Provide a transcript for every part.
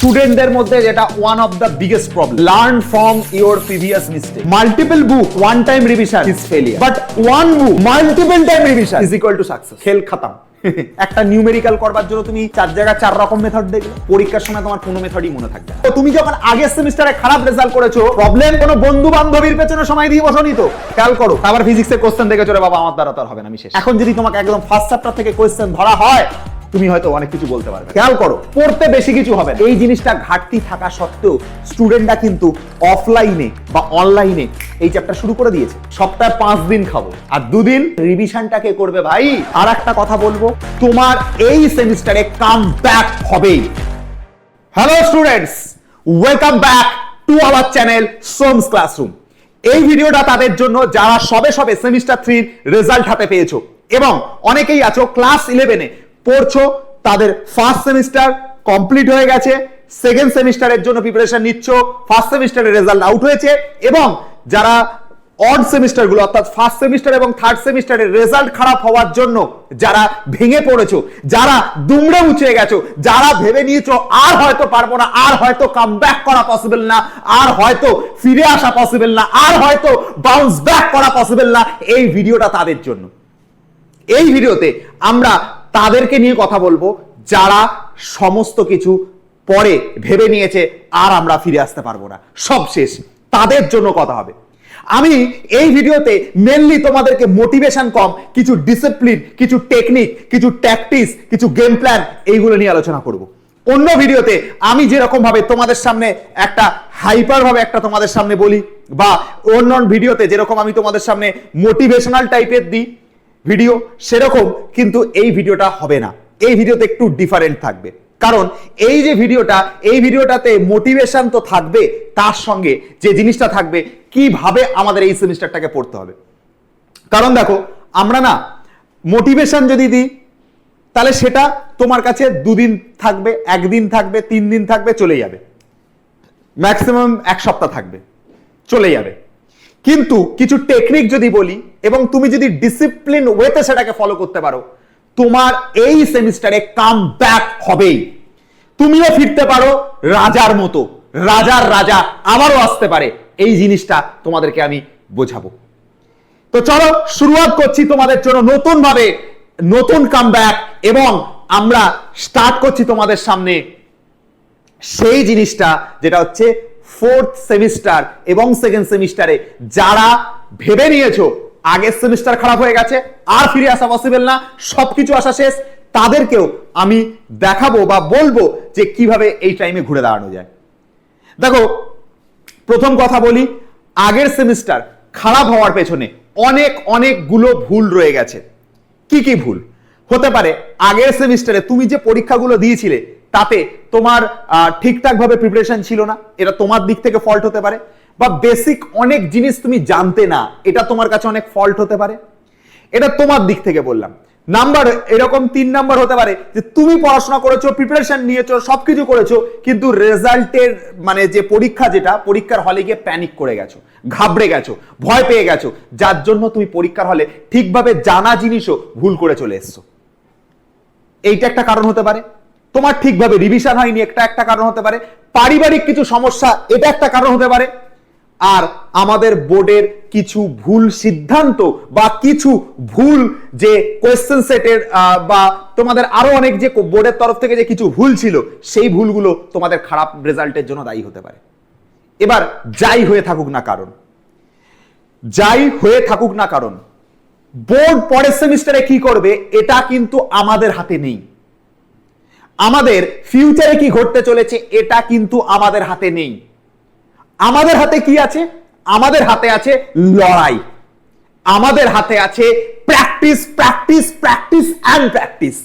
স্টুডেন্টদের মধ্যে যেটা one of the biggest problem learn from your previous mistake multiple book one time revision is failure but one book multiple time revision is equal to success খেল খাতাম একটা numerical করবার জন্য তুমি চার জায়গায় চার রকম মেথড দেখবে পরীক্ষার সময় তোমার কোনো মেথডই মনে থাকবে তো তুমি যখন আগের সেমিস্টারে খারাপ রেজাল্ট করেছ প্রবলেম কোনো বন্ধু বান্ধবীর পেছনে সময় দিয়ে বসনি তো? খেয়াল করো। আবার ফিজিক্সের কোশ্চেন দেখেছ, রে বাবা, আমার দ্বারা তো হবে না, আমি শেষ। এখন যদি তোমাকে একদম ফার্স্ট চ্যাপ্টার থেকে কোশ্চেন ধরা হয় তুমি হয়তো অনেক কিছু বলতে পারবে। খেয়াল করো, পড়তে বেশি কিছু হবে এই জিনিসটা ঘাটতি থাকা সত্ত্বেও স্টুডেন্টরা কিন্তু অফলাইনে বা অনলাইনে এই চ্যাপ্টার শুরু করে দিয়েছে। সপ্তাহে পাঁচ দিন খাব, আর দুদিন রিভিশনটাকে করবে ভাই। আর একটা কথা বলব, তোমার এই সেমিস্টারে কাম ব্যাক হবেই। Hello students welcome back to our channel Som's classroom এই ভিডিওটা তাদের জন্য যারা সবে সবে সেমিস্টার থ্রির রেজাল্ট হাতে পেয়েছ, এবং অনেকেই আছো ক্লাস ইলেভেনে পড়ছো, তাদের ফার্স্ট সেমিস্টার কমপ্লিট হয়ে গেছে সেকেন্ড সেমিস্টারের জন্য প্রিপারেশন নিচ্ছ ফার্স্ট সেমিস্টারের রেজাল্ট আউট হয়েছে এবং যারা অড সেমিস্টারগুলো অর্থাৎ ফার্স্ট সেমিস্টার এবং থার্ড সেমিস্টারের রেজাল্ট খারাপ হওয়ার জন্য যারা ভেঙে পড়েছো, যারা দুমড়ে মুচড়ে গেছো, যারা ভেবে নিয়েছো, আর হয়তো পারব না, আর হয়তো কাম ব্যাক করা পসিবল না, আর হয়তো ফিরে আসা পসিবল না, আর হয়তো বাউন্স ব্যাক করা পসিবল না, এই ভিডিওটা তাদের জন্য। এই ভিডিওতে আমরা তাদেরকে নিয়ে কথা বলব, যারা সমস্ত কিছু পরে ভেবে নিয়েছে, আর আমরা ফিরে আসতে পারব না। সব শেষ। তাদের জন্য কথা হবে। আমি এই ভিডিওতে মেনলি তোমাদেরকে মোটিভেশন কম, কিছু ডিসিপ্লিন কিছু টেকনিক কিছু ট্যাকটিস কিছু গেম প্ল্যান এইগুলো নিয়ে আলোচনা করব। অন্য ভিডিওতে আমি যেরকম ভাবে তোমাদের সামনে একটা হাইপার ভাবে একটা তোমাদের সামনে বলি, বা অন্য ভিডিওতে যেরকম আমি তোমাদের সামনে মোটিভেশনাল টাইপের দিই ভিডিও সেরকম, কিন্তু এই ভিডিওটা হবে না। এই ভিডিওতে একটু ডিফারেন্ট থাকবে। কারণ এই যে ভিডিওটা, এই ভিডিওটাতে মোটিভেশন তো থাকবে, তার সঙ্গে যে জিনিসটা থাকবে, কীভাবে আমাদের এই সেমিস্টারটাকে পড়তে হবে। কারণ দেখো, আমরা না মোটিভেশন যদি দিই, তাহলে সেটা তোমার কাছে দুদিন থাকবে, একদিন থাকবে, তিন দিন থাকবে, চলে যাবে। ম্যাক্সিমাম এক সপ্তাহ থাকবে, চলে যাবে। কিন্তু কিছু টেকনিক যদি বলি, এবং তুমি যদি ডিসিপ্লিন ওয়েতে সেটাকে ফলো করতে পারো, তোমার এই সেমিস্টারে কাম ব্যাক হবেই। তুমিও ফিরতে পারো রাজার মতো, রাজার রাজা আবারও আসতে পারে। এই জিনিসটা তোমাদেরকে আমি বোঝাবো। তো চলো শুরুয়াত করছি তোমাদের জন্য নতুন ভাবে নতুন কাম ব্যাক এবং আমরা স্টার্ট করছি তোমাদের সামনে সেই জিনিসটা, যেটা হচ্ছে ফোর্থ সেমিস্টার এবং সেকেন্ড সেমিস্টারে যারা ভেবে নিয়েছো, আগের সেমিস্টার খারাপ হয়ে গেছে, আর ফিরে আসা পসিবল না, সবকিছু আসা শেষ, তাদেরকেও আমি দেখাবো বা বলব যে কীভাবে এই টাইমে ঘুরে দাঁড়ানো যায়। দেখো, প্রথম কথা বলি, আগের সেমিস্টার খারাপ হওয়ার পেছনে অনেক, অনেকগুলো ভুল রয়ে গেছে। কি কি ভুল? হতে পারে, আগের সেমিস্টারে তুমি যে পরীক্ষাগুলো দিয়েছিলে তাতে তোমার ঠিকঠাক ভাবে প্রিপারেশন ছিল না। এটা তোমার দিক থেকে ফল্ট হতে পারে। বা বেসিক অনেক জিনিস তুমি জানতে না, এটা তোমার কাছে অনেক ফল্ট হতে পারে। এটা তোমার দিক থেকে বললাম। নাম্বার, এরকম তিন নাম্বার হতে পারে যে তুমি পড়াশোনা করেছ প্রিপারেশন নিয়েছো, সবকিছু করেছ, কিন্তু রেজাল্টের মানে যে পরীক্ষা যেটা, পরীক্ষার হলে গিয়ে প্যানিক করে গেছো, ঘাবড়ে গেছো, ভয় পেয়ে গেছো। যার জন্য তুমি পরীক্ষার হলে ঠিকভাবে জানা জিনিসও ভুল করে চলে এসছো। এইটা একটা কারণ হতে পারে। তোমার ঠিকভাবে রিভিশন হয়নি, একটা একটা কারণ হতে পারে। পারিবারিক কিছু সমস্যা, এটা একটা কারণ হতে পারে। আর আমাদের বোর্ডের কিছু ভুল সিদ্ধান্ত বা কিছু ভুল যে কোয়েশ্চেন সেটের বা তোমাদের আরও অনেক যে বোর্ডের তরফ থেকে যে কিছু ভুল ছিল, সেই ভুলগুলো তোমাদের খারাপ রেজাল্টের জন্য দায়ী হতে পারে। এবার যাই হয়ে থাকুক না কারণ। যাই হয়ে থাকুক না কারণ বোর্ড পরের সেমিস্টারে কি করবে, এটা কিন্তু আমাদের হাতে নেই। আমাদের ফিউচারে কি ঘটতে চলেছে, এটা কিন্তু আমাদের হাতে নেই। আমাদের হাতে কি আছে? আমাদের হাতে আছে লড়াই। আমাদের হাতে আছে practice practice practice and practice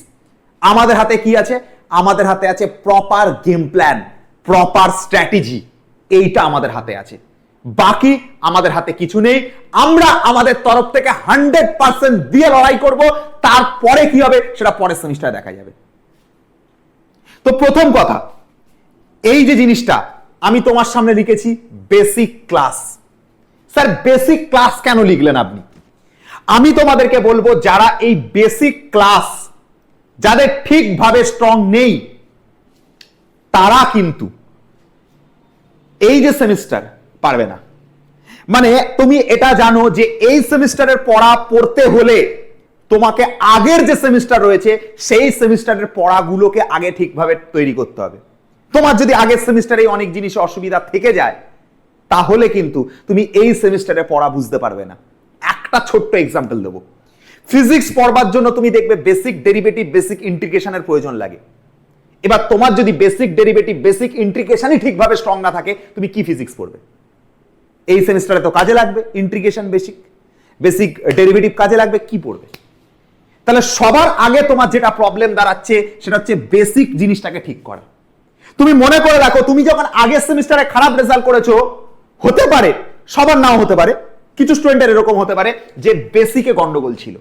আমাদের হাতে কি আছে? আমাদের হাতে আছে proper game plan proper strategy এইটা আমাদের হাতে আছে। বাকি আমাদের হাতে কিছু নেই। আমরা আমাদের তরফ থেকে হান্ড্রেড পার্সেন্ট দিয়ে লড়াই করব। তারপরে কি হবে? সেটা পরের সেমিস্টারে দেখা যাবে। তো প্রথম কথা, এই যে জিনিসটা আমি তোমার সামনে লিখেছি basic class sir basic class কেন লিখলেন আপনি? আমি তোমাদেরকে বলব, যারা এই বেসিক ক্লাস যাদের ঠিকভাবে স্ট্রং নেই, তারা কিন্তু এই যে সেমিস্টার পারবে না। মানে তুমি এটা জানো যে এই সেমিস্টারের পড়া পড়তে হলে তোমাকে আগের যে সেমিস্টার রয়েছে, সেই সেমিস্টারের পড়াগুলোকে আগে ঠিকভাবে তৈরি করতে হবে। তোমার যদি আগের সেমিস্টারে অনেক জিনিসে অসুবিধা থেকে যায়, তাহলে কিন্তু তুমি এই সেমিস্টারে পড়া বুঝতে পারবে না। একটা ছোট্ট এক্সাম্পল দেবো। ফিজিক্স পড়বার জন্য তুমি দেখবে বেসিক ডেরিভেটিভ বেসিক ইন্টিগ্রেশনের প্রয়োজন লাগে। এবার তোমার যদি বেসিক ডেরিভেটিভ বেসিক ইন্টিগ্রেশনই ঠিকভাবে স্ট্রং না থাকে, তুমি কি ফিজিক্স পড়বে? এই সেমিস্টারে তো কাজে লাগবে ইন্টিগ্রেশন বেসিক বেসিক ডেরিভেটিভ কাজে লাগবে, কি পড়বে? তাহলে সবার আগে তোমার যেটা প্রবলেম দাঁড়াচ্ছে, সেটা হচ্ছে বেসিক জিনিসটাকে ঠিক করা। তুমি মনে করে রাখো, তুমি যখন আগের সেমিস্টারে খারাপ রেজাল্ট করেছ, হতে পারে, সবার নাও হতে পারে, কিছু স্টুডেন্টের এরকম হতে পারে যে বেসিকে গন্ডগোল ছিল।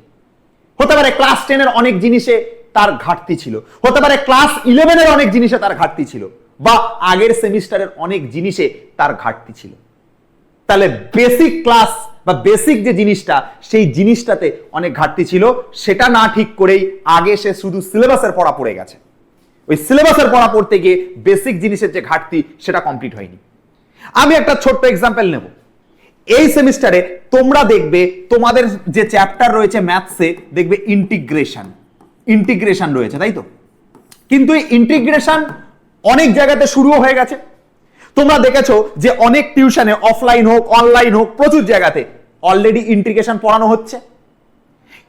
হতে পারে ক্লাস টেনের অনেক জিনিসে তার ঘাটতি ছিল। হতে পারে ক্লাস ইলেভেনের অনেক জিনিসে তার ঘাটতি ছিল, বা আগের সেমিস্টারের অনেক জিনিসে তার ঘাটতি ছিল। তাহলে বেসিক ক্লাস বা বেসিক যে জিনিসটা, সেই জিনিসটাতে অনেক ঘাটতি ছিল। সেটা না ঠিক করেই আগে সে শুধু সিলেবাসের পড়া পড়ে গেছে। ওই সিলেবাসের পড়া পড়তে গিয়ে বেসিক জিনিসের যে ঘাটতি, সেটা কমপ্লিট হয়নি। আমি একটা ছোট্ট এক্সাম্পল নেব। এই সেমিস্টারে তোমরা দেখবে, তোমাদের যে চ্যাপ্টার রয়েছে ম্যাথসে দেখবে ইন্টিগ্রেশন ইন্টিগ্রেশন রয়েছে, তাই তো? কিন্তু এই ইন্টিগ্রেশন অনেক জায়গাতে শুরুও হয়ে গেছে। তোমরা দেখেছ যে অনেক টিউশনে অফলাইন হোক অনলাইন হোক, প্রচুর জায়গাতে অলরেডি ইন্টিগ্রেশন পড়ানো হচ্ছে।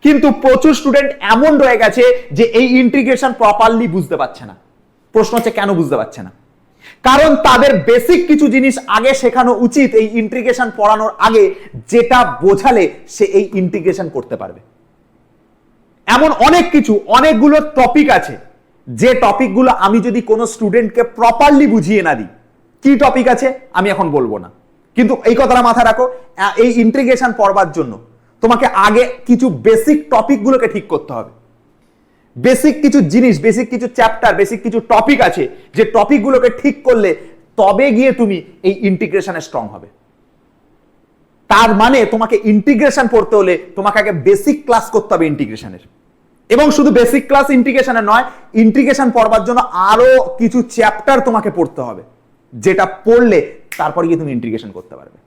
কিন্তু প্রচুর স্টুডেন্ট এমন রয়ে গেছে যে এই ইন্টিগ্রেশন প্রপারলি বুঝতে পারছে না। প্রশ্ন হচ্ছে, কেন বুঝতে পারছে না? কারণ তাদের বেসিক কিছু জিনিস আগে শেখানো উচিত এই ইন্টিগ্রেশন পড়ানোর আগে, যেটা বোঝালে সে এই ইন্টিগ্রেশন করতে পারবে। এমন অনেক কিছু, অনেকগুলো টপিক আছে, যে টপিকগুলো আমি যদি কোনো স্টুডেন্টকে প্রপারলি বুঝিয়ে না দিই কি টপিক আছে, আমি এখন বলব না। কিন্তু এই কথাটা মাথায় রাখো এই ইন্টিগ্রেশন পড়বার জন্য তোমাকে আগে কিছু বেসিক টপিকগুলোকে ঠিক করতে হবে। বেসিক কিছু জিনিস বেসিক কিছু চ্যাপ্টার বেসিক কিছু টপিক আছে, যে টপিকগুলোকে ঠিক করলে তবে গিয়ে তুমি এই ইন্টিগ্রেশনে স্ট্রং হবে। তার মানে তোমাকে ইন্টিগ্রেশন পড়তে হলে তোমাকে আগে বেসিক ক্লাস করতে হবে ইন্টিগ্রেশনের এবং শুধু বেসিক ক্লাস ইন্টিগ্রেশনের নয় ইন্টিগ্রেশন পড়বার জন্য আরও কিছু চ্যাপ্টার তোমাকে পড়তে হবে। যেটা পড়লে তারপরে গিয়ে তুমি ইন্টিগ্রেশন করতে পারবে।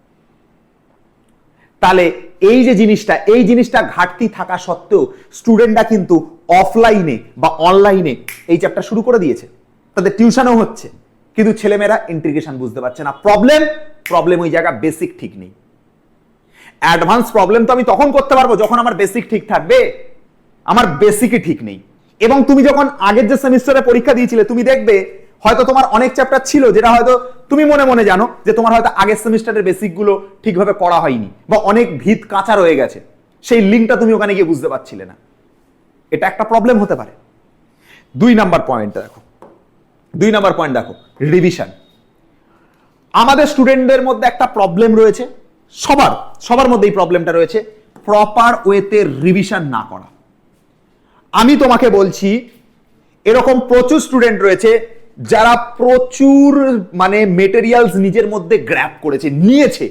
তাহলে এই যে জিনিসটা, এই জিনিসটা ঘাটতি থাকা সত্ত্বেও স্টুডেন্টরা কিন্তু অফলাইনে বা অনলাইনে এই চ্যাপ্টার শুরু করে দিয়েছে। তাদের টিউশনও হচ্ছে, কিন্তু ছেলেমেয়েরা ইন্টিগ্রেশন বুঝতে পারছে না। প্রবলেম প্রবলেম ওই জায়গা বেসিক ঠিক নেই। অ্যাডভান্স প্রবলেম তো আমি তখন করতে পারব যখন আমার বেসিক ঠিক থাকবে। আমার বেসিকই ঠিক নেই। এবং তুমি যখন আগের যে সেমিস্টারে পরীক্ষা দিয়েছিলে, তুমি দেখবে হয়তো তোমার অনেক চ্যাপ্টার ছিল যেটা হয়তো তুমি মনে মনে জানো যে তোমার হয়তো আগের সেমিস্টারের বেসিকগুলো ঠিকভাবে পড়া হয়নি বা অনেক ভিত কাঁচা রয়ে গেছে। সেই লিঙ্কটা তুমি ওখানে গিয়ে বুঝতে পারছিলে না। এটা একটা প্রবলেম হতে পারে। দুই নাম্বার পয়েন্টটা দেখো। দুই নাম্বার পয়েন্ট দেখো। রিভিশন আমাদের স্টুডেন্টদের মধ্যে একটা প্রবলেম রয়েছে। সবার সবার মধ্যে এই প্রবলেমটা রয়েছে। প্রপার ওয়েতে রিভিশন না করা। আমি তোমাকে বলছি, এরকম প্রচুর স্টুডেন্ট রয়েছে যারা প্রচুর মানে মেটেরিয়ালস নিজের মধ্যে গ্র্যাপ করেছে, নিয়েছে,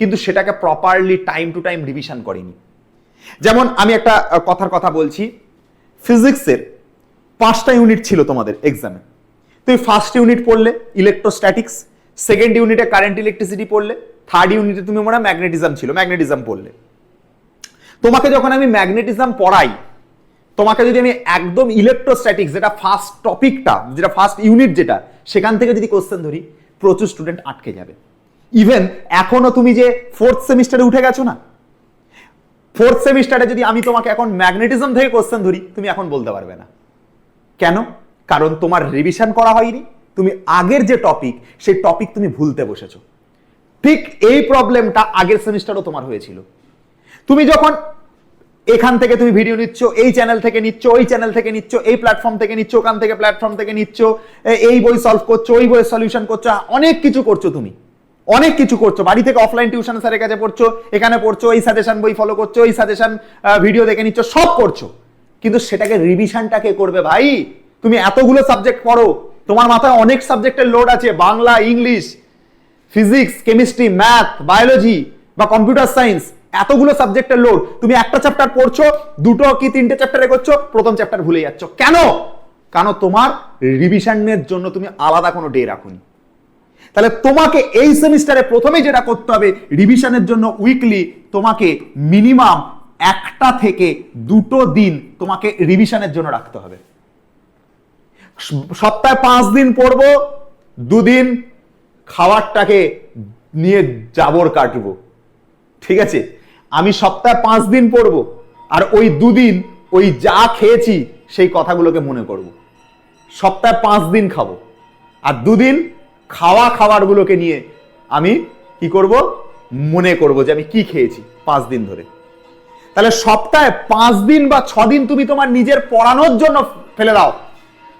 কিন্তু সেটাকে properly time to time revision করেনি। যেমন আমি একটা কথার কথা বলছি ফিজিক্সের পাঁচটা ইউনিট ছিল তোমাদের এক্সামে তুমি ফার্স্ট ইউনিট পড়লে ইলেকট্রোস্ট্যাটিক্স সেকেন্ড ইউনিটে কারেন্ট ইলেকট্রিসিটি পড়লে থার্ড ইউনিটে তুমি মনে ম্যাগনেটিজম ছিল ম্যাগনেটিজম পড়লে। তোমাকে যখন আমি ম্যাগনেটিজম পড়াই তোমাকে যদি আমি একদম ইলেকট্রোস্ট্যাটিক্স যেটা ফার্স্ট টপিকটা যেটা ফার্স্ট ইউনিট যেটা, সেখান থেকে যদি কোশ্চেন ধরি, প্রচুর স্টুডেন্ট আটকে যাবে। ইভেন এখনও তুমি যে ফোর্থ সেমিস্টারে উঠে গেছো না ফোর্থ সেমিস্টারে যদি আমি তোমাকে এখন ম্যাগনেটিজম থেকে কোশ্চেন ধরি, তুমি এখন বলতে পারবে না। কেন? কারণ তোমার রিভিশন করা হয়নি, তুমি আগের যে টপিক সেই টপিক তুমি ভুলতে বসেছো। ঠিক এই প্রবলেমটা আগের সেমিস্টারও তোমার হয়েছিল। তুমি যখন এখান থেকে তুমি ভিডিও নিচ্ছ, এই চ্যানেল থেকে নিচ্ছ, ওই চ্যানেল থেকে নিচ্ছ, এই প্ল্যাটফর্ম থেকে নিচ্ছ, ওখান থেকে প্ল্যাটফর্ম থেকে নিচ্ছ এই বই সলভ করছ, ওই বইয়ের সলিউশন করছ অনেক কিছু করছ তুমি। অনেক কিছু করছ। বাড়ি থেকে অফলাইন টিউশন স্যারের কাছে পড়ছো, এখানে পড়ছো, এই সাজেশন বই ফলো করছ, এই সাজেশন ভিডিও দেখে নিচ্ছ, সব করছ। কিন্তু সেটাকে রিভিশনটা কে করবে ভাই? তুমি এতগুলো সাবজেক্ট পড়ো, তোমার মাথায় অনেক সাবজেক্টের লোড আছে, Bangla, English physics chemistry math biology বা কম্পিউটার সায়েন্স এতগুলো সাবজেক্টের লোড তুমি একটা চ্যাপ্টার পড়ছো, দুটো কি তিনটে চ্যাপ্টার এগোচ্ছ প্রথম চ্যাপ্টার ভুলে যাচ্ছ। কেন? কারণ তোমার রিভিশনের জন্য তুমি আলাদা কোনো ডে রাখুনি। তাহলে তোমাকে এই সেমিস্টারে প্রথমে যেটা করতে হবে রিভিশনের জন্য উইকলি তোমাকে মিনিমাম একটা থেকে দুটো দিন তোমাকে রিভিশনের জন্য রাখতে হবে। সপ্তাহে পাঁচ দিন পড়ব, দুদিন খাবারটাকে নিয়ে জাবর কাটবো। ঠিক আছে? আমি সপ্তাহে পাঁচ দিন পড়ব, আর ওই দুদিন ওই যা খেয়েছি সেই কথাগুলোকে মনে করব। সপ্তাহে পাঁচ দিন খাব, আর দুদিন খাওয়া খাবারগুলোকে নিয়ে আমি কি করব? মনে করব যে আমি কি খেয়েছি পাঁচ দিন ধরে। তাহলে সপ্তাহে পাঁচ দিন বা ছ দিন তুমি তোমার নিজের পড়ানোর জন্য ফেলে দাও।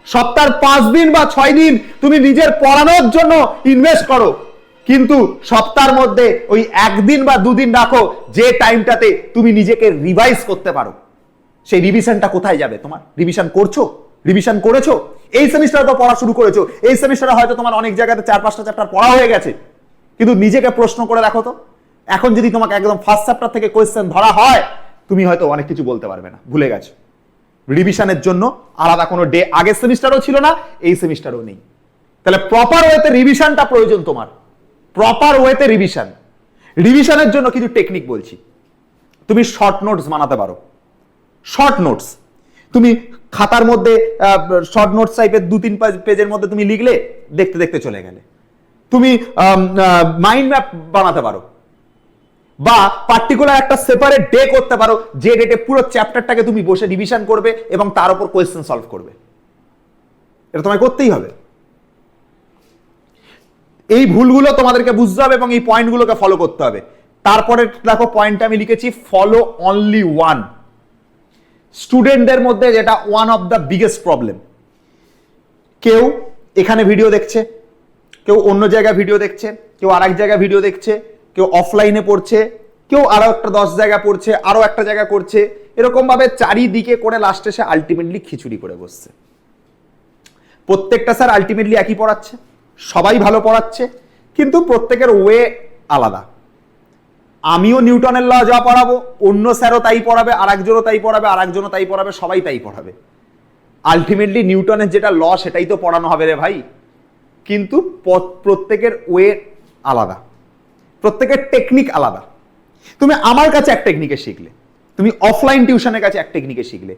সপ্তাহের পাঁচ দিন বা ছয় দিন তুমি নিজের পড়ানোর জন্য ইনভেস্ট করো। কিন্তু সপ্তাহের মধ্যে ওই একদিন বা দুদিন রাখো, যে টাইমটাতে তুমি নিজেকে রিভাইজ করতে পারো। সেই রিভিশনটা কোথায় যাবে তোমার? রিভিশন করছ? রিভিশন করেছ? এই সেমিস্টারে তো পড়া শুরু করেছ। এই সেমিস্টারে হয়তো তোমার অনেক জায়গাতে চার পাঁচটা চ্যাপ্টার পড়া হয়ে গেছে। কিন্তু নিজেকে প্রশ্ন করে দেখো তো। এখন যদি তোমাকে একদম ফার্স্ট চ্যাপ্টার থেকে কোয়েশ্চেন ধরা হয়, তুমি হয়তো অনেক কিছু বলতে পারবে না। ভুলে গেছো। রিভিশনের জন্য আলাদা কোনো ডে আগের সেমিস্টারও ছিল না, এই সেমিস্টারও নেই। তাহলে প্রপার ওয়েতে রিভিশনটা প্রয়োজন তোমার। প্রপার ওয়েতে রিভিশন রিভিশনের জন্য কিছু টেকনিক বলছি। তুমি শর্ট নোটস বানাতে পারো। শর্ট নোটস তুমি খাতার মধ্যে শর্ট নোটস টাইপের দু তিন পেজের মধ্যে তুমি লিখলে দেখতে দেখতে চলে গেলে। তুমি মাইন্ড ম্যাপ বানাতে পারো। বা পার্টিকুলার একটা সেপারেট ডে করতে পারো, যে ডেটে পুরো চ্যাপ্টারটাকে তুমি বসে রিভিশন করবে এবং তার উপর কোয়েশ্চেন সলভ করবে। এটা তোমায় করতেই হবে। এই ভুলগুলো তোমাদেরকে বুঝতে হবে এবং এই পয়েন্টগুলোকে ফলো করতে হবে। তারপরে দেখো পয়েন্টটা আমি লিখেছি ফলো অনলি ওয়ান স্টুডেন্টদের মধ্যে যেটা one of the biggest problem কেউ এখানে ভিডিও দেখছে, কেউ অন্য জায়গায় ভিডিও দেখছে, কেউ আর এক জায়গায় ভিডিও দেখছে, কেউ অফলাইনে পড়ছে, কেউ আরও একটা দশ জায়গা পড়ছে, আরও একটা জায়গা করছে এরকম ভাবে চারিদিকে করে লাস্টে সে আলটিমেটলি খিচুড়ি করে বসছে। প্রত্যেকটা স্যার আলটিমেটলি একই পড়াচ্ছে। সবাই ভালো পড়াচ্ছে, কিন্তু প্রত্যেকের ওয়ে আলাদা। আমিও নিউটনের ল যা পড়াবো, অন্য স্যারও তাই পড়াবে আর একজনও তাই পড়াবে আর একজনও তাই পড়াবে, সবাই তাই পড়াবে। আলটিমেটলি নিউটনের যেটা ল, সেটাই তো পড়ানো হবে রে ভাই। কিন্তু প্রত্যেকের ওয়ে আলাদা। প্রত্যেকের টেকনিক আলাদা। তুমি আমার কাছে এক টেকনিকে শিখলে, তুমি অফলাইন টিউশনের কাছে এক টেকনিকে শিখলে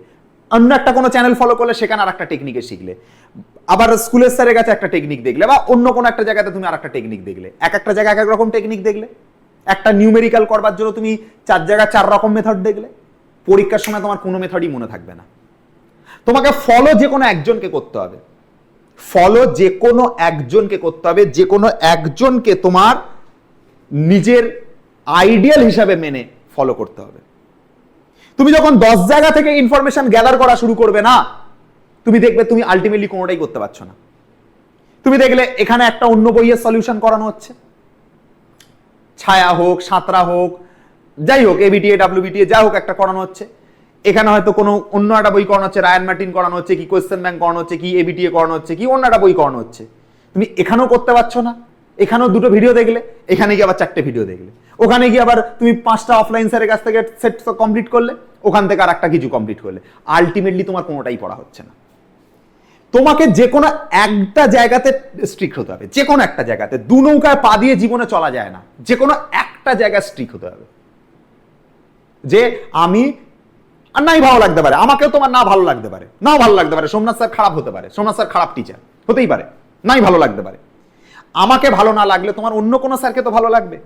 অন্য একটা কোনো চ্যানেল ফলো করলে সেখানে আর একটা টেকনিকে শিখলে। আবার স্কুলের স্যারের কাছে একটা টেকনিক দেখলে বা অন্য কোনো একটা জায়গাতে তুমি আর একটা টেকনিক দেখলে। এক একটা জায়গায় এক এক রকম টেকনিক দেখলে। একটা নিউমেরিক্যাল করবার জন্য তুমি চার জায়গায় চার রকম মেথড দেখলে। পরীক্ষার সময় তোমার কোনো মেথডই মনে থাকবে না। তোমাকে ফলো যে কোনো একজনকে করতে হবে। ফলো যে কোনো একজনকে করতে হবে, যে কোনো একজনকে তোমার নিজের আইডিয়াল হিসাবে মেনে ফলো করতে হবে। তুমি যখন দশ জায়গা থেকে ইনফরমেশন গ্যাদার করা শুরু করবে না, তুমি দেখবে তুমি আলটিমেটলি কোনোটাই করতে পারছ না। তুমি দেখলে এখানে একটা অন্য বইয়ের সলিউশন করানো হচ্ছে। ছায়া হোক, সাঁতরা হোক, যাই হোক এবিটিএ ডাব্লিউবিটিএ যা হোক একটা করানো হচ্ছে। এখানে হয়তো কোনো অন্য একটা বই করানো হচ্ছে রায়ান মার্টিন করানো হচ্ছে, কি কোয়েশ্চেন ব্যাংক করানো হচ্ছে, কি এবিটিএ করানো হচ্ছে, কি অন্য একটা বই করানো হচ্ছে। তুমি এখানেও করতে পারছ না। এখানেও দুটো ভিডিও দেখলে, এখানে গিয়ে আবার চারটে ভিডিও দেখলে। ওখানে গিয়ে আবার তুমি পাঁচটা অফলাইন স্যারের কাছ থেকে সেট কমপ্লিট করলে, ওখান থেকে আর একটা কিছু কমপ্লিট করলে। আলটিমেটলি তোমার কোনোটাই পড়া হচ্ছে না। তোমাকে যে কোনো একটা জায়গাতে স্ট্রিক হতে হবে, যে কোনো একটা জায়গাতে। দু নৌকায় পা দিয়ে জীবনে চলা যায় না, যে কোনো একটা জায়গায় স্ট্রিক হতে হবে। যে আমি, আর নাই ভালো লাগতে পারে, আমাকেও তোমার না ভালো লাগতে পারে, নাও ভালো লাগতে পারে। সোমনাথ স্যার খারাপ হতে পারে, সোমনাথ স্যার খারাপ টিচার হতেই পারে, নাই ভালো লাগতে পারে। আমাকে ভালো না লাগলে তোমার অন্য কোনো স্যারকে তো ভালো লাগবে?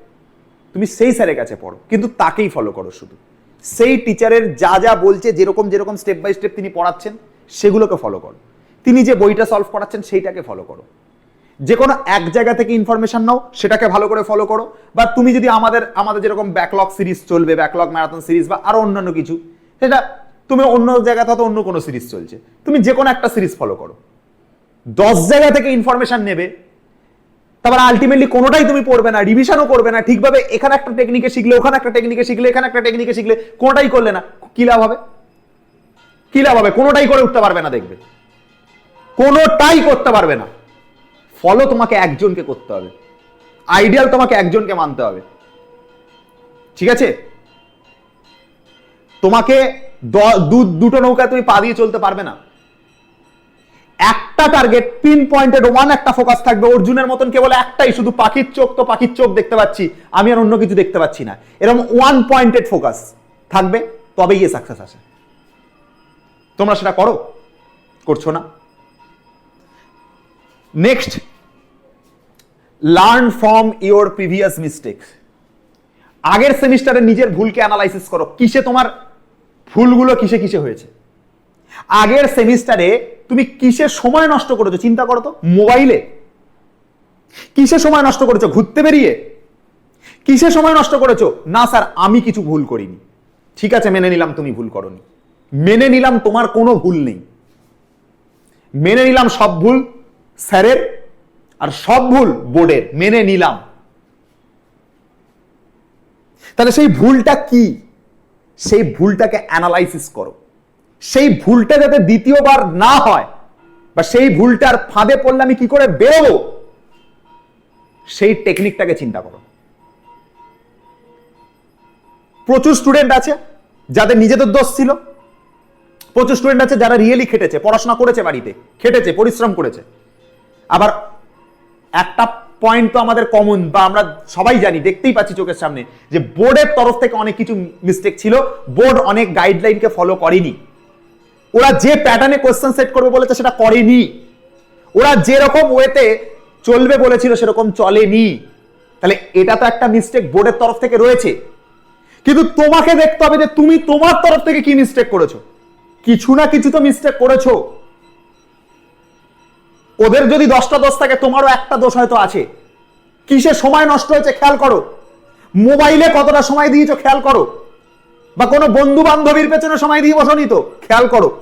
তুমি সেই স্যারের কাছে পড়ো, কিন্তু তাকেই ফলো করো শুধু। সেই টিচারের যা যা বলছে, যেরকম যেরকম স্টেপ বাই স্টেপ তিনি পড়াচ্ছেন, সেগুলোকে ফলো করো। তিনি যে বইটা সলভ করাচ্ছেন, সেইটাকে ফলো করো। যে কোনো এক জায়গা থেকে ইনফরমেশন নাও, সেটাকে ভালো করে ফলো করো। বা তুমি যদি আমাদের আমাদের যেরকম ব্যাকলগ সিরিজ চলবে ব্যাকলগ ম্যারাথন সিরিজ বা আরও অন্যান্য কিছু, সেটা তুমি অন্য জায়গাতে হয়তো অন্য কোনো সিরিজ চলছে। তুমি যে কোনো একটা সিরিজ ফলো করো। দশ জায়গা থেকে ইনফরমেশন নেবে তারপর আলটিমেটলি কোনোটাই তুমি পড়বে না রিভিশনও করবে না, ঠিকভাবে এখানে একটা টেকনিকে শিখলে, ওখানে একটা টেকনিকে শিখলে, এখানে একটা টেকনিকে শিখলে, কোনোটাই করলে না। কি লাভ হবে? কি লাভ হবে? কোনোটাই করে উঠতে পারবে না দেখবে। কোনোটাই করতে পারবে না। ফলো তোমাকে একজনকে করতে হবে। আইডিয়াল তোমাকে একজনকে মানতে হবে। ঠিক আছে? তোমাকে দুটো নৌকা তুমি পা দিয়ে চলতে পারবে না। একটা টার্গেট পিন পয়েন্টেড ওয়ান একটা ফোকাস থাকবে। অর্জুনের মতন কেবল একটাই, শুধু পাখির চোখ তো পাখির চোখ দেখতে পাচ্ছি। আমি আর অন্য কিছু দেখতে পাচ্ছি না। এরকম ওয়ান পয়েন্টেড ফোকাস থাকবে তবে গিয়ে সাকসেস আসে। তোমরা সেটা করো, করছ না। Next learn from your previous mistake আগের সেমিস্টারে নিজের ভুলকে অ্যানালাইসিস করো। কিসে তোমার ভুলগুলো কিসে কিসে হয়েছে? আগের সেমিস্টারে তুমি কিসে সময় নষ্ট করেছ চিন্তা করো তো, মোবাইলে। কিসে সময় নষ্ট করেছ, ঘুরতে বেরিয়ে? কিসে সময় নষ্ট করেছ? না স্যার, আমি কিছু ভুল করিনি। ঠিক আছে, মেনে নিলাম তুমি ভুল করনি। মেনে নিলাম তোমার কোনো ভুল নেই। মেনে নিলাম সব ভুল স্যারের, আর সব ভুল বোর্ডের। মেনে নিলাম। তাহলে সেই ভুলটা কি? সেই ভুলটাকে অ্যানালাইসিস করো। সেই ভুলটা যাতে দ্বিতীয়বার না হয়, বা সেই ভুলটার ফাঁদে পড়লে আমি কি করে বেরোবো? সেই টেকনিকটাকে চিন্তা করো। প্রচুর স্টুডেন্ট আছে যাদের নিজেদের দোষ ছিল। প্রচুর স্টুডেন্ট আছে যারা রিয়েলি খেটেছে, পড়াশোনা করেছে বাড়িতে, খেটেছে, পরিশ্রম করেছে। আবার একটা পয়েন্ট তো আমাদের কমন বা আমরা সবাই জানি, দেখতেই পাচ্ছি চোখের সামনে, যে বোর্ডের তরফ থেকে অনেক কিছু মিস্টেক ছিল বোর্ড অনেক গাইডলাইনকে ফলো করেনি। ওরা যে প্যাটার্নে কোশ্চেন সেট করবে বলেছে সেটা করেনি। ওরা যেরকম ওয়েতে চলবে বলেছিল সেরকম চলেনি। তাহলে এটা তো একটা মিস্টেক বোর্ডের তরফ থেকে রয়েছে। কিন্তু তোমাকে দেখতে হবে যে তুমি তোমার তরফ থেকে কি মিস্টেক করেছ। কিছু না কিছু তো মিস্টেক করেছ। ওদের যদি দশটা দোষ থাকে, তোমারও একটা দোষ হয়তো আছে। কিসে সময় নষ্ট হয়েছে খেয়াল করো। মোবাইলে কতটা সময় দিয়েছ খেয়াল করো। বা কোনো বন্ধু বান্ধবীর পেছনে সময় দিয়ে বসনি তো? খেয়াল করো।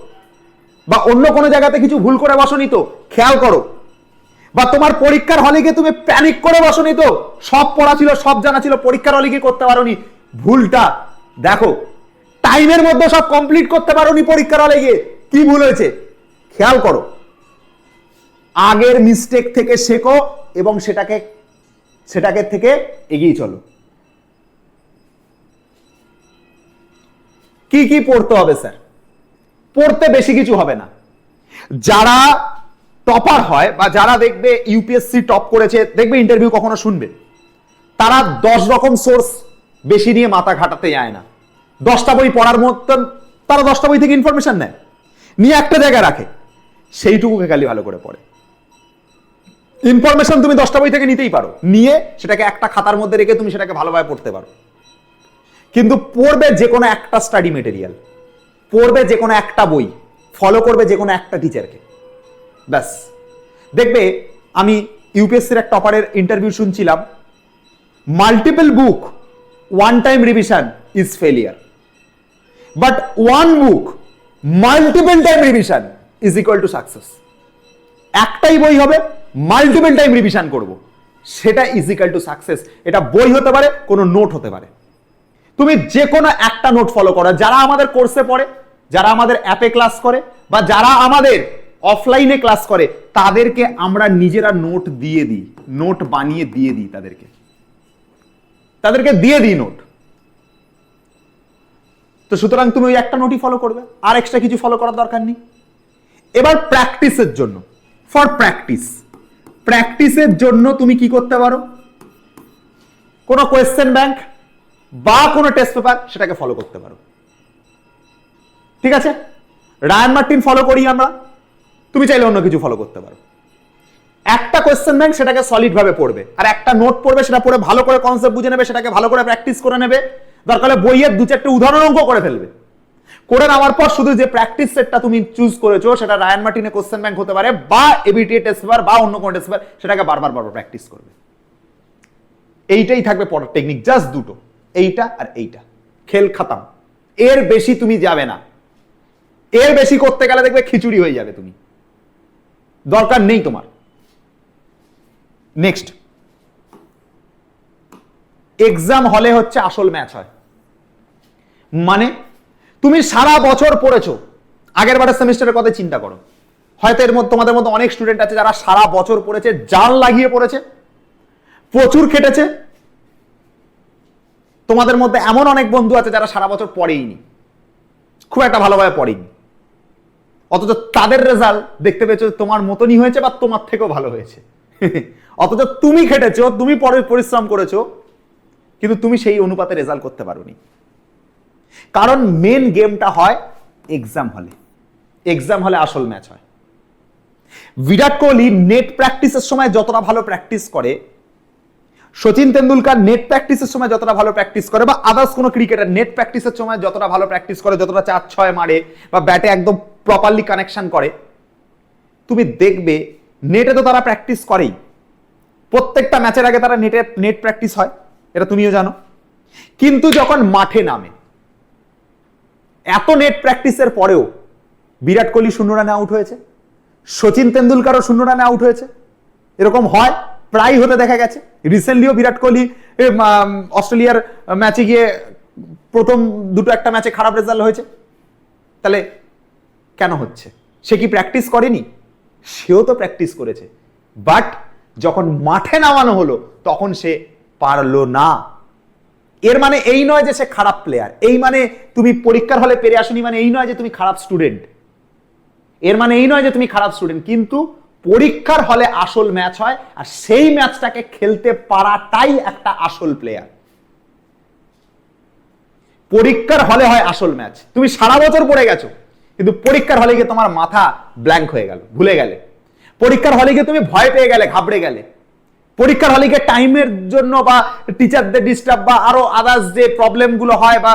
বা অন্য কোনো জায়গাতে কিছু ভুল করে বসনি তো? খেয়াল করো। বা তোমার পরীক্ষার হলে গিয়ে তুমি প্যানিক করে বসনি তো? সব পড়া ছিল, সব জানা ছিল, পরীক্ষার হলে গিয়ে করতে পারোনি। ভুলটা, দেখো টাইমের মধ্যে সব কমপ্লিট করতে পারোনি পরীক্ষার হলে গিয়ে। কি ভুল হয়েছে? খেয়াল করো। আগের মিস্টেক থেকে শেখো এবং সেটাকে সেটাকে থেকে এগিয়ে চলো। কি কি পড়তে হবে, স্যার? পড়তে বেশি কিছু হবে না। যারা টপার হয় বা যারা দেখবে ইউপিএসসি টপ করেছে, দেখবে ইন্টারভিউ কখনো শুনবে। তারা দশ রকম সোর্স বেশি নিয়ে মাথা ঘাটাতে যায় না। দশটা বই পড়ার মতন তারা দশটা বই থেকে ইনফরমেশন নেয়। নিয়ে একটা জায়গায় রাখে। সেইটুকুকে খালি ভালো করে পড়ে। ইনফরমেশন তুমি দশটা বই থেকে নিতেই পারো। নিয়ে সেটাকে একটা খাতার মধ্যে রেখে তুমি সেটাকে ভালোভাবে পড়তে পারো। কিন্তু পড়বে যে কোনো একটা স্টাডি মেটেরিয়াল পড়বে যে কোনো একটা বই ফলো করবে যে কোনো একটা টিচারকে ব্যাস। দেখবে, আমি ইউপিএসসির এক টপারের ইন্টারভিউ শুনছিলাম multiple book one time revision is failure but one book multiple time revision is equal to success একটাই বই হবে মাল্টিপল টাইম রিভিশন করব। সেটা ইজ ইজিক্যাল টু সাকসেস এটা বই হতে পারে, কোনো নোট হতে পারে। তুমি যে কোনো একটা নোট ফলো করো। যারা আমাদের কোর্সে পড়ে, যারা আমাদের অ্যাপে ক্লাস করে, বা যারা আমাদের অফলাইনে ক্লাস করে, তাদেরকে আমরা নিজেরা নোট দিয়ে দিই। নোট বানিয়ে দিয়ে দিই তাদেরকে। তাদেরকে দিয়ে দিই নোট তো সুতরাং তুমি ওই একটা নোটই ফলো করবে। আর এক্সট্রা কিছু ফলো করার দরকার নেই। এবার প্র্যাকটিসের জন্য। ফর প্র্যাকটিস প্র্যাকটিসের জন্য তুমি কি করতে পারো? কোনো কোয়েশ্চেন ব্যাংক বা কোনো টেস্ট পেপার সেটাকে ফলো করতে পারো। ঠিক আছে? রায়ান মার্টিন ফলো করি আমরা। তুমি চাইলে অন্য কিছু ফলো করতে পারো। একটা কোয়েশ্চেন ব্যাংক সেটাকে সলিড ভাবে পড়বে। আর একটা নোট পড়বে, সেটা পড়ে ভালো করে কনসেপ্ট বুঝে নেবে, সেটাকে ভালো করে প্র্যাকটিস করে নেবে। দরকার বইয়ের দু চারটে উদাহরণ অঙ্ক করে ফেলবে। করে নেওয়ার পর শুধু যে প্র্যাকটিস সেটটা তুমি চুজ করেছ, সেটা রায়ান মার্টিনের কোশ্চেন ব্যাংক হতে পারে, বা এবিটিএ টেস্ট পেপার বা অন্য কোনো টেস্ট পেপার সেটাকে বারবার বারবার প্র্যাকটিস করবে। এইটাই থাকবে পড়ার টেকনিক জাস্ট দুটো। এইটা আর এইটা। খেল খাতাম। এর বেশি তুমি যাবে না। এর বেশি করতে গেলে দেখবে খিচুড়ি হয়ে যাবে তুমি। দরকার নেই তোমার। নেক্সট এক্সাম হলে হচ্ছে আসল ম্যাচ হয়। মানে তুমি সারা বছর পড়েছো। আগের বারের সেমিস্টারের কথা চিন্তা করো। হয়তো এর মধ্যে তোমাদের মধ্যে অনেক স্টুডেন্ট আছে যারা সারা বছর পড়েছে, জাল লাগিয়ে পড়েছে, প্রচুর খেটেছে তোমাদের মধ্যে এমন অনেক বন্ধু আছে যারা সারা বছর পড়েইনি। খুব একটা ভালোভাবে পড়েনি অথচ তাদের রেজাল্ট দেখতে পেয়েছ তোমার মতনই হয়েছে বা তোমার থেকেও ভালো হয়েছে। অথচ তুমি খেটেছো, তুমি পরে পরিশ্রম করেছ, কিন্তু তুমি সেই অনুপাতে রেজাল্ট করতে পারোনি। কারণ মেন গেমটা হয় এক্সাম হলে এক্সাম হলে আসল ম্যাচ হয়। বিরাট কোহলি নেট প্র্যাকটিসের সময় যতটা ভালো প্র্যাকটিস করে সচিন তেন্ডুলকার নেট প্র্যাকটিসের সময় যতটা ভালো প্র্যাকটিস করে, বা আদার্স কোনো ক্রিকেটার নেট প্র্যাকটিসের সময় যতটা ভালো প্র্যাকটিস করে, যতটা চার ছয় মারে, বা ব্যাটে একদম প্রপারলি কানেকশন করে, তুমি দেখবে নেটে তো তারা প্র্যাকটিস করেই। প্রত্যেকটা ম্যাচের আগে তারা নেটে নেট প্র্যাকটিস হয়, এটা তুমিও জানো। কিন্তু যখন মাঠে নামে, এত নেট প্র্যাকটিসের পরেও বিরাট কোহলি শূন্য রানে আউট হয়েছে, সচিন তেন্ডুলকারও শূন্য রানে আউট হয়েছে, এরকম হয়। প্রায় হতে দেখা গেছে। রিসেন্টলিও বিরাট কোহলি অস্ট্রেলিয়ার ম্যাচে গিয়ে প্রথম দুটো একটা ম্যাচে খারাপ রেজাল্ট হয়েছে। তাহলে কেন হচ্ছে? সে কি প্র্যাকটিস করেনি? সেও তো প্র্যাকটিস করেছে। বাট যখন মাঠে নামানো হলো, তখন সে পারল না। এর মানে এই নয় যে সে খারাপ প্লেয়ার এই মানে তুমি পরীক্ষার হলে পেরে আসনি মানে এই নয় যে তুমি খারাপ স্টুডেন্ট এর মানে এই নয় যে তুমি খারাপ স্টুডেন্ট কিন্তু পরীক্ষার হলে আসল ম্যাচ হয় আর সেই ম্যাচটাকে খেলতে পারাটাই একটা আসল প্লেয়ার পরীক্ষার হলে হয় আসল ম্যাচ। তুমি সারা বছর পড়ে গেছো, কিন্তু পরীক্ষার হলে গিয়ে তোমার মাথা ব্ল্যাঙ্ক হয়ে গেল, ভুলে গেলে। পরীক্ষার হলে গিয়ে তুমি ভয় পেয়ে গেলে, ঘাবড়ে গেলে। পরীক্ষার হলে গিয়ে টাইমের জন্য বা টিচারদের ডিস্টার্ব বা আরও আদার্স যে প্রবলেমগুলো হয় বা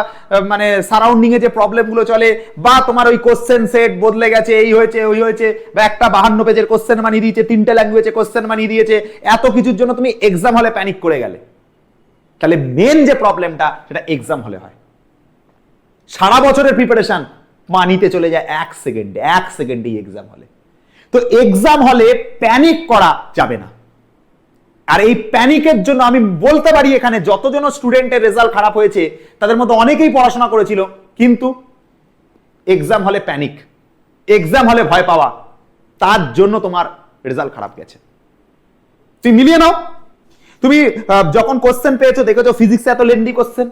মানে সারাউন্ডিং এ যে প্রবলেমগুলো চলে বা তোমার ওই কোশ্চেন সেট বদলে গেছে, এই হয়েছে, ওই হয়েছে, বা একটা বাহান্ন পেজের কোশ্চেন বানিয়ে দিয়েছে, তিনটে ল্যাঙ্গুয়েজে কোশ্চেন বানিয়ে দিয়েছে, এত কিছুর জন্য তুমি এক্সাম হলে প্যানিক করে গেলে। তাহলে মেন যে প্রবলেমটা সেটা এক্সাম হলে হয়। সারা বছরের প্রিপারেশন মানিতে চলে যায় এক সেকেন্ডে এক সেকেন্ডেই এক্সাম হলে তো এক্সাম হলে প্যানিক করা যাবে না। আর এই প্যানিকের জন্য আমি বলতে পারি এখানে যতজন স্টুডেন্টের রেজাল্ট খারাপ হয়েছে, তাদের মধ্যে অনেকেই পড়াশোনা করেছিল, কিন্তু এক্সাম হলে প্যানিক এক্সাম হলে ভয় পাওয়া, তার জন্য তোমার রেজাল্ট খারাপ গেছে। তুমি মিলিয়ে নাও। তুমি যখন কোশ্চেন পেয়েছ, দেখেছ ফিজিক্সে এত লেন্দি কোশ্চেন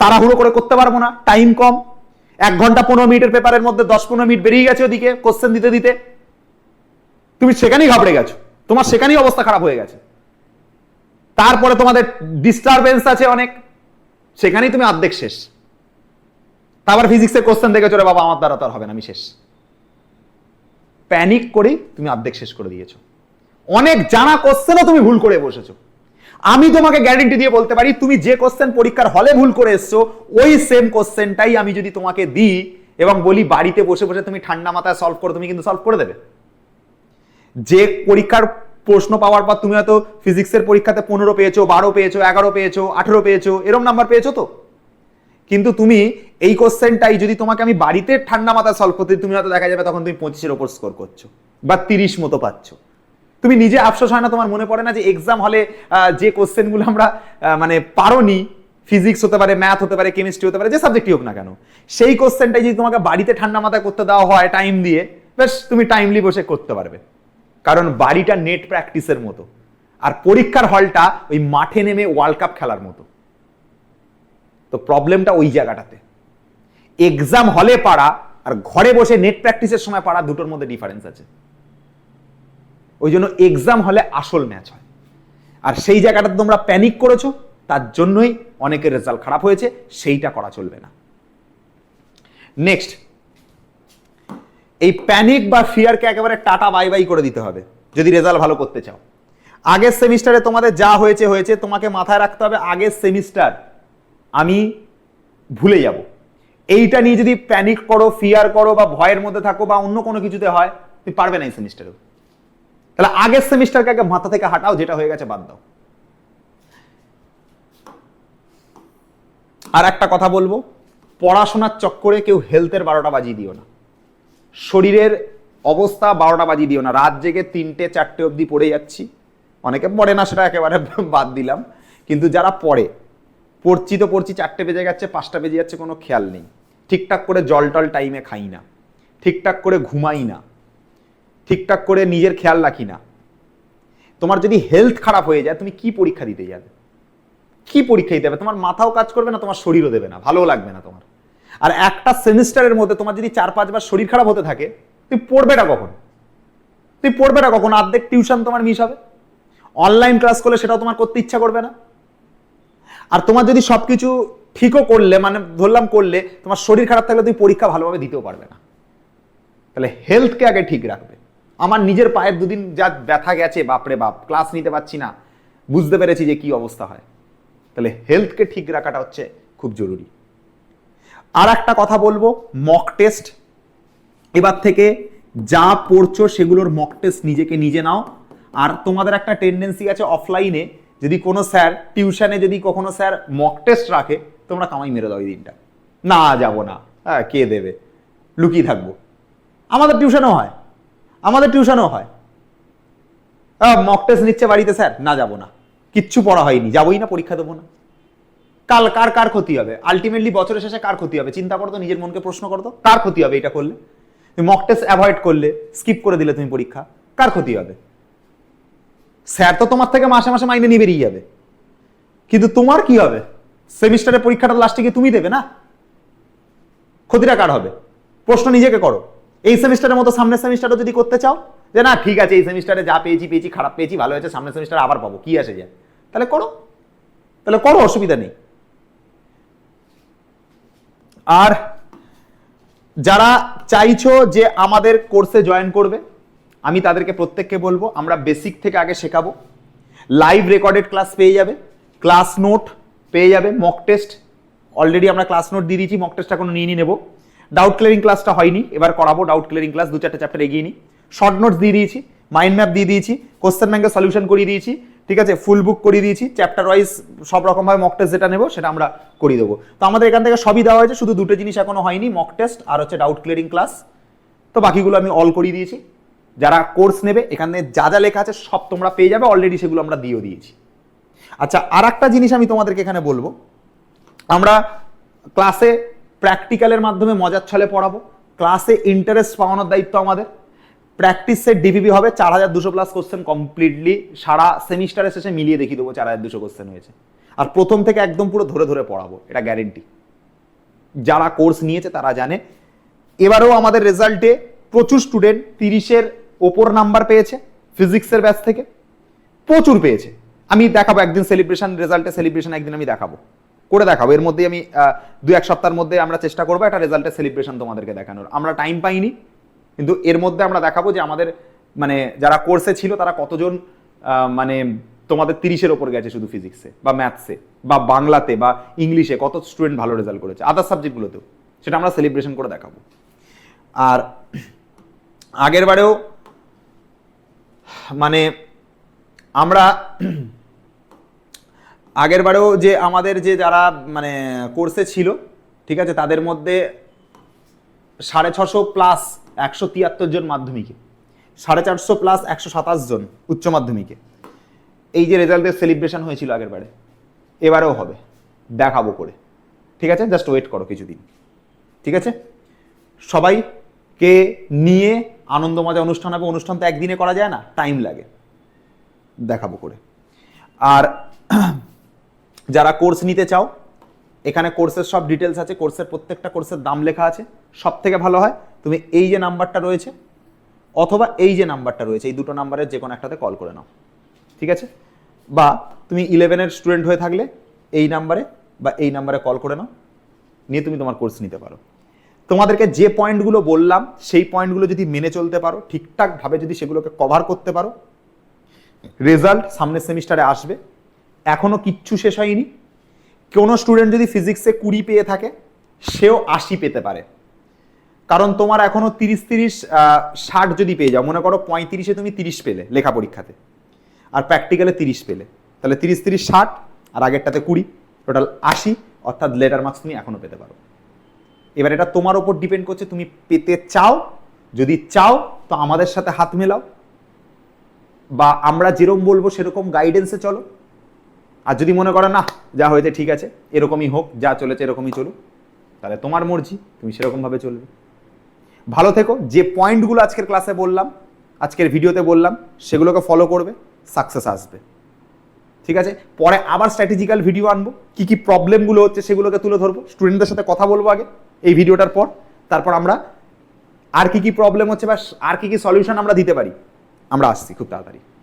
তাড়াহুড়ো করে করতে পারব না টাইম কম, এক ঘণ্টা পনেরো মিনিটের পেপারের মধ্যে দশ পনেরো মিনিট বেরিয়ে গেছে ওদিকে কোশ্চেন দিতে দিতে। তুমি সেখানেই ঘাবড়ে গেছো, তোমার সেখানেই অবস্থা খারাপ হয়ে গেছে। তারপরে তোমাদের ডিস্টারবেন্স আছে অনেক। সেখানেই তুমি অর্ধেক শেষ। তারপর ফিজিক্সের কোশ্চেন দেখেছ রে বাবা, আমার দ্বারা তো আর হবে না, আমি শেষ। প্যানিক করেই তুমি অর্ধেক শেষ করে দিয়েছ। অনেক জানা কোশ্চেনও তুমি ভুল করে বসেছো। আমি তোমাকে গ্যারেন্টি দিয়ে বলতে পারি, তুমি যে কোশ্চেন পরীক্ষার হলে ভুল করে এসছো, ওই সেম কোশ্চেনটাই আমি যদি তোমাকে দিই এবং বলি বাড়িতে বসে বসে তুমি ঠান্ডা মাথায় সলভ করো, তুমি কিন্তু সলভ করে দেবে। যে পরীক্ষার প্রশ্ন পাওয়ার পর তুমি হয়তো ফিজিক্সের পরীক্ষাতে পনেরো পেয়েছ, বারো পেয়েছ, এগারো পেয়েছ, আঠেরো পেয়েছ, এরম নাম্বার পেয়েছ তো? কিন্তু তুমি এই কোশ্চেনটাই যদি তোমাকে আমি বাড়িতে ঠান্ডা মাথায় সলভ করতে তুমি হয়তো দেখা যাবে তখন তুমি পঁচিশের ওপর স্কোর করছ বা তিরিশ মতো পাচ্ছ। তুমি নিজে আফসোস হয় না, তোমার মনে পড়ে না যে এক্সাম হলে যে কোশ্চেনগুলো আমরা মানে পারোনি ফিজিক্স হতে পারে ম্যাথ হতে পারে কেমিস্ট্রি হতে পারে, যে সাবজেক্টই হোক না কেন, সেই কোশ্চেনটাই যদি তোমাকে বাড়িতে ঠান্ডা মাথায় করতে দেওয়া হয় টাইম দিয়ে বেশ তুমি টাইমলি বসে করতে পারবে। কারণ বাড়িটা নেট প্র্যাকটিসের মতো। আর পরীক্ষার হলটা ওই মাঠে নেমে ওয়ার্ল্ড কাপ খেলার মতো। তো প্রবলেমটা ওই জায়গাটাতে। এক্সাম হলে পাড়া আর ঘরে বসে নেট প্র্যাকটিসের সময় পাড়া দুটোর মধ্যে ডিফারেন্স আছে। ওই জন্য এক্সাম হলে আসল ম্যাচ হয়। আর সেই জায়গাটাতে তোমরা প্যানিক করেছ, তার জন্যই অনেকের রেজাল্ট খারাপ হয়েছে, সেইটা করা চলবে না। নেক্সট এই প্যানিক বা ফিয়ারকে একেবারে টাটা বাই বাই করে দিতে হবে, যদি রেজাল্ট ভালো করতে চাও। আগের সেমিস্টারে তোমাদের যা হয়েছে হয়েছে, তোমাকে মাথায় রাখতে হবে আগের সেমিস্টার আমি ভুলে যাব। এইটা নিয়ে যদি প্যানিক করো ফিয়ার করো বা ভয়ের মধ্যে থাকো বা অন্য কোনো কিছুতে হয়, তুমি পারবে না এই সেমিস্টারেও তাহলে আগের সেমিস্টারকে আগে মাথা থেকে হাঁটাও, যেটা হয়ে গেছে বাদ দাও। আর একটা কথা বলব, পড়াশোনার চক্করে কেউ হেলথের বারোটা বাজিয়ে দিও না। শরীরের অবস্থা বারোটা বাজিয়ে দিও না। রাত জেগে তিনটে, চারটে অবধি পড়ে যাচ্ছি। অনেকে পড়ে না, সেটা একেবারে বাদ দিলাম। কিন্তু যারা পড়ে, পড়ছি তো পড়ছি, চারটে বেজে যাচ্ছে পাঁচটা বেজে যাচ্ছে, কোনো খেয়াল নেই। ঠিকঠাক করে জল টল টাইমে খাই না। ঠিকঠাক করে ঘুমাই না। ঠিকঠাক করে নিজের খেয়াল রাখি না। তোমার যদি হেলথ খারাপ হয়ে যায়, তুমি কি পরীক্ষা দিতে যাবে? কি পরীক্ষা দিতে হবে? তোমার মাথাও কাজ করবে না, তোমার শরীরও দেবে না। ভালোও লাগবে না তোমার। আর একটা সেমিস্টারের মধ্যে তোমার যদি চার, পাঁচবার শরীর খারাপ হতে থাকে, তুই পড়বেটা কখন? তুই পড়বেটা কখন? অর্ধেক টিউশন তোমার মিস হবে। অনলাইন ক্লাস করলে সেটাও তোমার করতে ইচ্ছা করবে না। আর তোমার যদি সবকিছু ঠিকও করলে মানে ধরলাম করলে, তোমার শরীর খারাপ থাকলে তুমি পরীক্ষা ভালোভাবে দিতেও পারবে না। তাহলে হেলথকে আগে ঠিক রাখবে। আমার নিজের পায়ের দুদিন যা ব্যথা গেছে, বাপরে বাপ ক্লাস নিতে পারছি না। বুঝতে পেরেছি যে কি অবস্থা হয়। তাহলে হেলথকে ঠিক রাখাটা হচ্ছে খুব জরুরি। আর একটা কথা বলব মক টেস্ট এবার থেকে যা পড়ছো সেগুলোর মক টেস্ট নিজেকে নিজে নাও। আর তোমাদের একটা টেন্ডেন্সি আছে অফলাইনে যদি কোনো স্যার টিউশনে যদি কখনো স্যার মক টেস্ট রাখে, তোমরা কামাই মেরে দাও এই দিনটা। না, যাব না। হ্যাঁ কে দেবে? লুকিয়ে থাকব। আমাদের টিউশনও হয়। আমাদের টিউশনও হয়। মক টেস্ট নিচ্ছে বাড়িতে স্যার। না, যাব না। কিচ্ছু পড়া হয়নি। যাবোই না, পরীক্ষা দেবো না। কাল কার কার ক্ষতি হবে? আলটিমেটলি বছরের শেষে কার ক্ষতি হবে? চিন্তা করো তো, নিজের মনকে প্রশ্ন করো তো, কার ক্ষতি হবে এটা করলে? তুমি মক টেস্ট অ্যাভয়েড করলে স্কিপ করে দিলে তুমি পরীক্ষা, কার ক্ষতি হবে? স্যার তো তোমার থেকে মাসে মাসে মাইনে নিয়ে বেরিয়ে যাবে। কিন্তু তোমার কি হবে? সেমিস্টারের পরীক্ষাটা লাস্টে গিয়ে তুমি দেবে না? ক্ষতিটা কার হবে? প্রশ্ন নিজেকে করো। এই সেমিস্টারের মতো সামনের সেমিস্টারও যদি করতে চাও, যে না, ঠিক আছে, এই সেমিস্টারে যা পেয়েছি পেয়েছি, খারাপ পেয়েছি, ভালো হয়েছে, সামনের সেমিস্টারে আবার পাবো, কি আসে যায়? তাহলে করো। তাহলে করো, অসুবিধা নেই। আর যারা চাইছো যে আমাদের কোর্সে জয়েন করবে, আমি তাদেরকে প্রত্যেককে বলব, আমরা বেসিক থেকে আগে শেখাবো। লাইভ রেকর্ডেড ক্লাস পেয়ে যাবে ক্লাস নোট পেয়ে যাবে মক টেস্ট অলরেডি আমরা ক্লাস নোট দিয়ে দিয়েছি মক টেস্টটা কোনো নিয়ে নিয়ে নেব। ডাউট ক্লিয়ারিং ক্লাসটা হয়নি, এবার করাবো ডাউট ক্লিয়ারিং ক্লাস দু চারটে চ্যাপ্টার এগিয়ে নিই। শর্ট নোটস দিয়ে দিয়েছি মাইন্ড ম্যাপ দিয়ে দিয়েছি কোশ্চেন ব্যাংকের সলিউশন করিয়ে দিয়েছি। ঠিক আছে ফুল বুক করিয়ে দিয়েছি চ্যাপ্টার ওয়াইজ সব রকমভাবে মক টেস্ট যেটা নেব সেটা আমরা করিয়ে দেবো। তো আমাদের এখান থেকে সবই দেওয়া হয়েছে, শুধু দুটো জিনিস এখনও হয়নি মক টেস্ট আর হচ্ছে ডাউট ক্লিয়ারিং ক্লাস তো বাকিগুলো আমি অল করিয়ে দিয়েছি। যারা কোর্স নেবে, এখানে যা যা লেখা আছে সব তোমরা পেয়ে যাবে অলরেডি সেগুলো আমরা দিয়েও দিয়েছি। আচ্ছা আর একটা জিনিস আমি তোমাদেরকে এখানে বলব। আমরা ক্লাসে প্র্যাকটিক্যালের মাধ্যমে মজার ছলে পড়াবো। ক্লাসে ইন্টারেস্ট পাওয়ানোর দায়িত্ব আমাদের। প্র্যাকটিস সেট ডিভিবি হবে, চার হাজার দুশো প্লাস কোশ্চেন কমপ্লিটলি সারা সেমিস্টারের শেষে মিলিয়ে দেখিয়ে দেবো চার হাজার দুশো কোশ্চেন হয়েছে। আর প্রথম থেকে একদম পুরো ধরে ধরে পড়াবো, এটা গ্যারেন্টি যারা কোর্স নিয়েছে তারা জানে। এবারেও আমাদের রেজাল্টে প্রচুর স্টুডেন্ট তিরিশের ওপর নাম্বার পেয়েছে ফিজিক্সের ব্যাচ থেকে। প্রচুর পেয়েছে। আমি দেখাবো একদিন সেলিব্রেশন রেজাল্টে সেলিব্রেশন একদিন আমি দেখাবো। করে দেখাবো। এর মধ্যে আমি দু এক সপ্তাহের মধ্যে আমরা চেষ্টা করব একটা রেজাল্টের সেলিব্রেশন তোমাদেরকে দেখানোর। আমরা টাইম পাইনি। কিন্তু এর মধ্যে আমরা দেখাবো যে আমাদের মানে যারা কোর্সে ছিল, তারা কতজন মানে তোমাদের তিরিশের ওপর গেছে শুধু ফিজিক্সে বা ম্যাথসে বা বাংলাতে, বা ইংলিশে কত স্টুডেন্ট ভালো রেজাল্ট করেছে। আদার সাবজেক্টগুলোতেও সেটা আমরা সেলিব্রেশন করে দেখাবো। আর আগের বারেও মানে আমরা, আগের বারেও যে আমাদের যে যারা মানে কোর্সে ছিল, ঠিক আছে, তাদের মধ্যে সাড়ে ছশো প্লাস একশো তিয়াত্তর জন মাধ্যমিকে, সাড়ে চারশো প্লাস একশো সাতাশ জন উচ্চ মাধ্যমিকে। এই যে রেজাল্টের সেলিব্রেশন হয়েছিল আগের বারে, এবারেও হবে, দেখাবো করে। ঠিক আছে? জাস্ট ওয়েট করো কিছুদিন। ঠিক আছে? সবাইকে নিয়ে আনন্দ মজা অনুষ্ঠান হবে, অনুষ্ঠান তো একদিনে করা যায় না টাইম লাগে। দেখাবো করে। আর যারা কোর্স নিতে চাও এখানে কোর্সের সব ডিটেলস আছে কোর্সের প্রত্যেকটা কোর্সের দাম লেখা আছে। সব থেকে ভালো হয়, তুমি এই যে নাম্বারটা রয়েছে, অথবা এই যে নাম্বারটা রয়েছে, এই দুটো নাম্বারের যে কোনো একটাতে কল করে নাও। ঠিক আছে? বা তুমি ইলেভেনের স্টুডেন্ট হয়ে থাকলে এই নাম্বারে বা এই নাম্বারে কল করে নাও, নিয়ে তুমি তোমার কোর্স নিতে পারো। তোমাদেরকে যে পয়েন্টগুলো বললাম, সেই পয়েন্টগুলো যদি মেনে চলতে পারো, ঠিকঠাকভাবে যদি সেগুলোকে কভার করতে পারো রেজাল্ট সামনের সেমিস্টারে আসবে। এখনও কিচ্ছু শেষ হয়নি। কোনো স্টুডেন্ট যদি ফিজিক্সে কুড়ি পেয়ে থাকে, সেও আশি পেতে পারে। কারণ তোমার এখনও তিরিশ তিরিশ ষাট যদি পেয়ে যাও, মনে করো পঁয়ত্রিশে তুমি তিরিশ পেলে লেখা পরীক্ষাতে, আর প্র্যাকটিক্যালে তিরিশ পেলে। তাহলে তিরিশ তিরিশ, ষাট, আর আগেরটাতে কুড়ি টোটাল আশি, অর্থাৎ লেটার মার্কস তুমি এখনও পেতে পারো। এবার এটা তোমার ওপর ডিপেন্ড করছে, তুমি পেতে চাও, যদি চাও, তো আমাদের সাথে হাত মেলাও। বা আমরা যেরকম বলব, সেরকম গাইডেন্সে চলো। আর যদি মনে করো না, যা হয়েছে ঠিক আছে, এরকমই হোক, যা চলেছে এরকমই চলুক, তাহলে তোমার মর্জি, তুমি সেরকমভাবে চলবে। ভালো থেকো, যে পয়েন্টগুলো আজকের ক্লাসে বললাম, আজকের ভিডিওতে বললাম, সেগুলোকে ফলো করবে সাকসেস আসবে। ঠিক আছে? পরে আবার স্ট্র্যাটেজিক্যাল ভিডিও আনব, কি কি প্রবলেমগুলো হচ্ছে সেগুলোকে তুলে ধরবো স্টুডেন্টদের সাথে কথা বলব আগে, এই ভিডিওটার পর, তারপর আমরা আর কি কি প্রবলেম হচ্ছে বা আর কি কি সলিউশন আমরা দিতে পারি, আমরা আসছি খুব তাড়াতাড়ি।